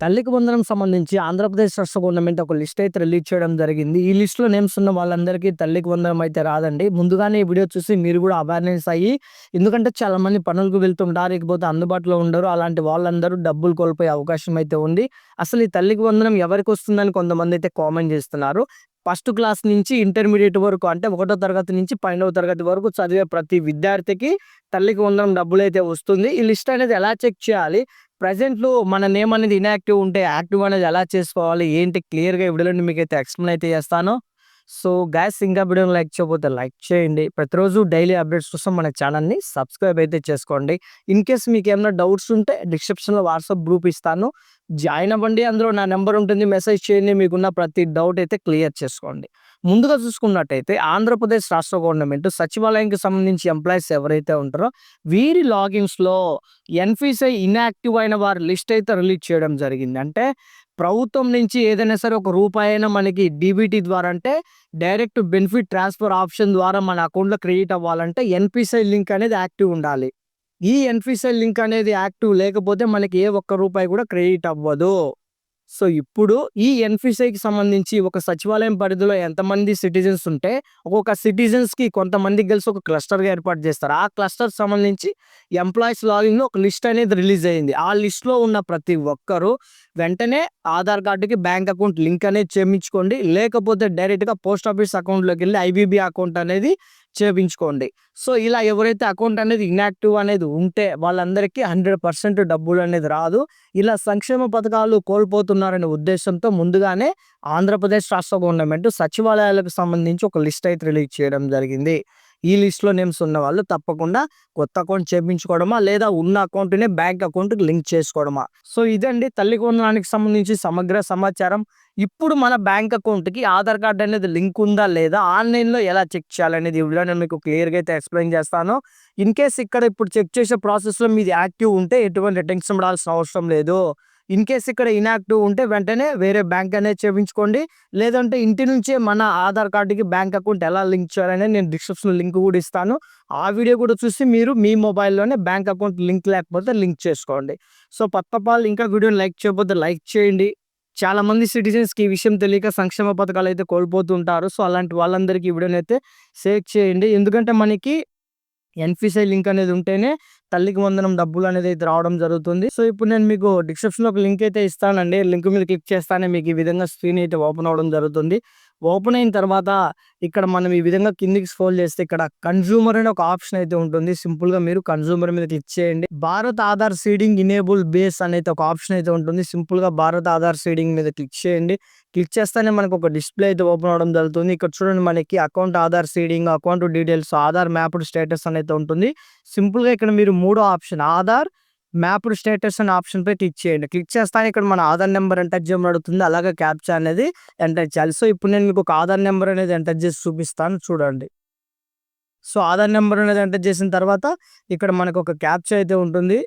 తల్లికి వందనం సంబంధించి ఆంధ్రప్రదేశ్ రాష్ట్ర గవర్నమెంట్ ఒక లిస్ట్ అయితే రిలీజ్ చేయడం జరిగింది. ఈ లిస్ట్‌లో నేమ్స్ ఉన్న వాళ్ళందరికీ తల్లికి వందనం అయితే రాదండి. ముందుగానే ఈ వీడియో చూసి మీరు కూడా అవేర్‌నెస్ అయ్యి ఎందుకంటే చాలామంది పనులకు వెళ్తుంటారు. ఇకపోతే అందుబాటులో ఉండరు. అలాంటి వాళ్ళందరూ డబ్బులు కోల్పోయే అవకాశం అయితే ఉంది. అసలు ఈ తల్లికి వందనం ఎవరికొస్తుందని కొంతమంది అయితే కామెంట్ చేస్తున్నారు. ఫస్ట్ క్లాస్ నుంచి ఇంటర్మీడియట్ వరకు అంటే ఒకటో తరగతి నుంచి పన్నెండవ తరగతి వరకు చదివే ప్రతి విద్యార్థికి తల్లికి వందనం అయితే వస్తుంది. ఈ లిస్ట్ అనేది ఎలా చెక్ చేయాలి? ప్రజెంట్లో మన నేమ్ అనేది ఇనాక్టివ్ ఉంటే యాక్టివ్ అనేది ఎలా చేసుకోవాలి? ఏంటి క్లియర్‌గా వీడియోలో మీకు అయితే ఎక్స్‌ప్లెయిన్ అయితే చేస్తాను. సో గ్యాస్ ఇంకా వీడియోని లైక్ చేయబోతే లైక్ చేయండి. ప్రతిరోజు డైలీ అప్డేట్స్ కోసం మన ఛానల్‌ని సబ్స్క్రైబ్ అయితే చేసుకోండి. ఇన్ కేస్ మీకు ఏమైనా డౌట్స్ ఉంటే డిస్క్రిప్షన్‌లో వాట్సాప్ గ్రూప్ ఇస్తాను. జాయిన్ అవ్వండి. అందులో నా నెంబర్ ఉంటుంది. మెసేజ్ చేయండి. మీకున్న ప్రతి డౌట్ అయితే క్లియర్ చేసుకోండి. ముందుగా చూసుకున్నట్టయితే ఆంధ్రప్రదేశ్ రాష్ట్ర గవర్నమెంట్ సచివాలయంకి సంబంధించి ఎంప్లాయీస్ ఎవరైతే ఉంటారో వీరి లాగిన్స్‌లో ఎన్‌ఫీసీ ఇన్యాక్టివ్ అయిన వారి లిస్ట్ అయితే రిలీజ్ చేయడం జరిగింది. అంటే ప్రభుత్వం నుంచి ఏదైనా సరే ఒక రూపాయి అయినా మనకి డీబీటీ ద్వారా అంటే డైరెక్ట్ బెనిఫిట్ ట్రాన్స్‌ఫర్ ఆప్షన్ ద్వారా మన అకౌంట్‌లో క్రెడిట్ అవ్వాలంటే ఎన్‌పీసీ లింక్ అనేది యాక్టివ్ ఉండాలి. ఈ ఎన్‌పీసీ లింక్ అనేది యాక్టివ్ లేకపోతే మనకి ఏ ఒక్క రూపాయి కూడా క్రెడిట్ అవ్వదు. సో ఇప్పుడు ఈ ఎన్ఫిసైకి సంబంధించి ఒక సచివాలయం పరిధిలో ఎంతమంది సిటిజన్స్ ఉంటే ఒక్కొక్క సిటిజన్స్‌కి కొంతమందికి కలిసి ఒక క్లస్టర్‌గా ఏర్పాటు చేస్తారు. ఆ క్లస్టర్ సంబంధించి ఎంప్లాయీస్ లాగింగ్లో ఒక లిస్ట్ అనేది రిలీజ్ అయింది. ఆ లిస్ట్‌లో ఉన్న ప్రతి ఒక్కరూ వెంటనే ఆధార్ కార్డుకి బ్యాంక్ అకౌంట్ లింక్ అనేది చేయించుకోండి లేకపోతే డైరెక్ట్‌గా పోస్ట్ ఆఫీస్ అకౌంట్‌లోకెళ్ళి ఐబీబీ అకౌంట్ అనేది చేయించుకోండి సో ఇలా ఎవరైతే అకౌంట్ అనేది ఇన్యాక్టివ్ అనేది ఉంటే వాళ్ళందరికీ 100% డబ్బులు అనేది రాదు. ఇలా సంక్షేమ పథకాలు కోల్పోతున్నారనే ఉద్దేశంతో ముందుగానే ఆంధ్రప్రదేశ్ రాష్ట్ర గవర్నమెంట్ సచివాలయాలకు సంబంధించి ఒక లిస్ట్ అయితే రిలీజ్ చేయడం జరిగింది. ఈ లిస్ట్‌లో నేమ్స్ ఉన్నవాళ్ళు తప్పకుండా కొత్త అకౌంట్ చేపించుకోవడమా లేదా ఉన్న అకౌంట్‌నే బ్యాంక్ అకౌంట్‌కి లింక్ చేసుకోవడమా. సో ఇదండి తల్లి వందనానికి సంబంధించి సమగ్ర సమాచారం. ఇప్పుడు మన బ్యాంక్ అకౌంట్‌కి ఆధార్ కార్డ్ అనేది లింక్ ఉందా లేదా ఆన్‌లైన్‌లో ఎలా చెక్ చేయాలనేది ఇవిలో నేను మీకు క్లియర్‌గా అయితే ఎక్స్‌ప్లెయిన్ చేస్తాను. ఇన్ కేస్ ఇక్కడ ఇప్పుడు చెక్ చేసే ప్రాసెస్‌లో మీది యాక్టివ్ ఉంటే ఎటువంటి టెన్షన్ పడాల్సిన అవసరం లేదు. ఇన్ కేస్ ఇక్కడ ఇనాక్టివ్ ఉంటే వెంటనే వేరే బ్యాంక్ అనేది చేయించుకోండి లేదంటే ఇంటి నుంచే మన ఆధార్ కార్డ్‌కి బ్యాంక్ అకౌంట్ ఎలా లింక్ చేయాలనేది నేను డిస్క్రిప్షన్‌లో లింక్ కూడా ఇస్తాను. ఆ వీడియో కూడా చూసి మీరు మీ మొబైల్‌లోనే బ్యాంక్ అకౌంట్ లింక్ లేకపోతే లింక్ చేసుకోండి. సో ఫస్ట్ ఇంకా వీడియోని లైక్ చేయకపోతే లైక్ చేయండి. చాలామంది సిటిజన్స్‌కి ఈ విషయం తెలియక సంక్షేమ పథకాలు అయితే కోల్పోతుంటారు. సో అలాంటి వాళ్ళందరికీ ఈ వీడియోని అయితే షేర్ చేయండి. ఎందుకంటే మనకి ఎన్ఫీసీ లింక్ అనేది ఉంటేనే తల్లికి వందనం డబ్బులు అనేది అయితే రావడం జరుగుతుంది. సో ఇప్పుడు నేను మీకు డిస్క్రిప్షన్‌లో ఒక లింక్ అయితే ఇస్తానండి. లింక్ మీద క్లిక్ చేస్తానే మీకు ఈ విధంగా స్క్రీన్ అయితే ఓపెన్ అవ్వడం జరుగుతుంది. ఓపెన్ అయిన తర్వాత ఇక్కడ మనం ఈ విధంగా కిందకి స్క్రోల్ చేస్తే ఇక్కడ కన్జ్యూమర్ అనే ఒక ఆప్షన్ అయితే ఉంటుంది. సింపుల్‌గా మీరు కన్జ్యూమర్ మీద క్లిక్ చేయండి. Bharat Aadhaar seeding enable base అనేది ఒక ఆప్షన్ అయితే ఉంటుంది. సింపుల్‌గా భారత్ ఆధార్ సీడింగ్ మీద క్లిక్ చేయండి. క్లిక్ చేస్తేనే మనకు ఒక డిస్‌ప్లే అయితే ఓపెన్ అవ్వడం జరుగుతుంది. ఇక్కడ చూడండి మనకి account Aadhaar seeding, account details, Aadhaar mapped status అనేది ఉంటుంది. సింపుల్‌గా ఇక్కడ మీరు మూడో ఆప్షన్ ఆధార్ మ్యాప్డ్ స్టేటస్ అనే ఆప్షన్‌పై క్లిక్ చేయండి. క్లిక్ చేస్తాను ఇక్కడ మన ఆధార్ నెంబర్ ఎంటర్ చేయమని అడుగుతుంది. అలాగే క్యాప్చా అనేది ఎంటర్ చేయాలి. సో ఇప్పుడు నేను మీకు ఒక ఆధార్ నెంబర్ అనేది ఎంటర్ చేసి చూపిస్తాను చూడండి. సో ఆధార్ నెంబర్ అనేది ఎంటర్ చేసిన తర్వాత ఇక్కడ మనకు ఒక క్యాప్చా అయితే ఉంటుంది.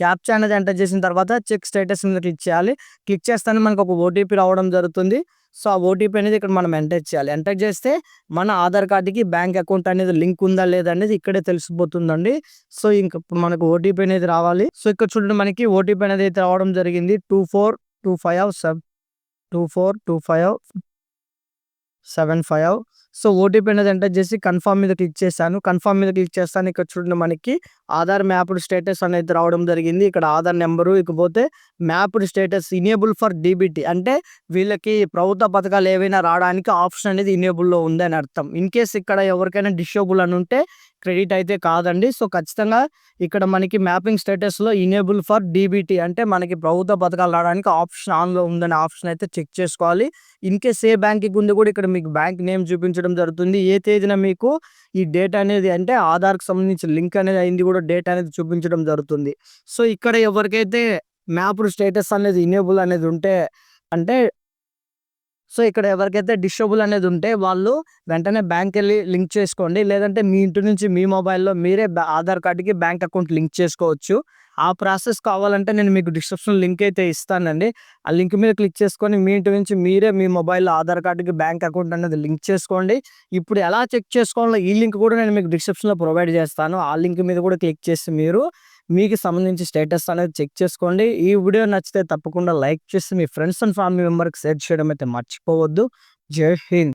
క్యాప్చా అనేది ఎంటర్ చేసిన తర్వాత చెక్ స్టేటస్ మీద క్లిక్ చేయాలి. క్లిక్ చేస్తేనే మనకు ఒక ఓటీపీ రావడం జరుగుతుంది. సో ఆ ఓటీపీ అనేది ఇక్కడ మనం ఎంటర్ చేయాలి. ఎంటర్ చేస్తే మన ఆధార్ కార్డుకి బ్యాంక్ అకౌంట్ అనేది లింక్ ఉందా లేదా అనేది ఇక్కడే తెలిసిపోతుందండి. సో ఇంక మనకు ఓటీపీ అనేది రావాలి. సో ఇక్కడ చూడండి మనకి ఓటీపీ అనేది అయితే రావడం జరిగింది. Two four two five seven two four two five seven five so OTP అనేది ఎంటర్ చేసి కన్ఫర్మ్ మీద క్లిక్ చేశాను. కన్ఫామ్ మీద క్లిక్ చేస్తాను ఇక్కడ చూడండి మనకి ఆధార్ మ్యాప్డ్ స్టేటస్ అనేది రావడం జరిగింది. ఇక్కడ ఆధార్ నెంబరు ఇకపోతే mapped status enable for DBT అంటే వీళ్ళకి ప్రభుత్వ పథకాలు ఏవైనా రావడానికి ఆప్షన్ అనేది ఇనేబుల్‌లో ఉందని అర్థం. ఇన్ కేస్ ఇక్కడ ఎవరికైనా డిషేబుల్ అని ఉంటే క్రెడిట్ అయితే కాదండి. సో ఖచ్చితంగా ఇక్కడ మనకి మ్యాపింగ్ స్టేటస్‌లో ఇనేబుల్ ఫర్ డీబీటీ అంటే మనకి ప్రభుత్వ పథకాలు రావడానికి ఆప్షన్ ఆన్‌లో ఉందనే ఆప్షన్ అయితే చెక్ చేసుకోవాలి. ఇన్ కేస్ ఏ బ్యాంక్‌కి ఉంది కూడా ఇక్కడ మీకు బ్యాంక్ నేమ్ చూపించడం జరుగుతుంది. ఏ తేదీన మీకు ఈ డేట్ అనేది అంటే ఆధార్‌కి సంబంధించిన లింక్ అనేది అయింది కూడా డేట్ అనేది చూపించడం జరుగుతుంది. సో ఇక్కడ ఎవరికైతే మ్యాప్ స్టేటస్ అనేది ఇనేబుల్ అనేది ఉంటే అంటే సో ఇక్కడ ఎవరికైతే డిసేబుల్ అనేది ఉంటే వాళ్ళు వెంటనే బ్యాంక్ వెళ్ళి లింక్ చేసుకోండి. లేదంటే మీ ఇంటి నుంచి మీ మొబైల్‌లో మీరే ఆధార్ కార్డ్‌కి బ్యాంక్ అకౌంట్ లింక్ చేసుకోవచ్చు. ఆ ప్రాసెస్ కావాలంటే నేను మీకు డిస్క్రిప్షన్ లింక్ అయితే ఇస్తానండి. ఆ లింక్ మీద క్లిక్ చేసుకొని మీ ఇంటి నుంచి మీరే మీ మొబైల్లో ఆధార్ కార్డుకి బ్యాంక్ అకౌంట్ అనేది లింక్ చేసుకోండి. ఇప్పుడు ఎలా చెక్ చేసుకోవాలో ఈ లింక్ కూడా నేను మీకు డిస్క్రిప్షన్లో ప్రొవైడ్ చేస్తాను. ఆ లింక్ మీద కూడా క్లిక్ చేసి మీరు మీకు సంబంధించి స్టేటస్ అనేది చెక్ చేసుకోండి. ఈ వీడియో నచ్చితే తప్పకుండా లైక్ చేసి మీ ఫ్రెండ్స్ అండ్ ఫ్యామిలీ మెంబర్కి షేర్ చేయడం అయితే మర్చిపోవద్దు. జై హింద్.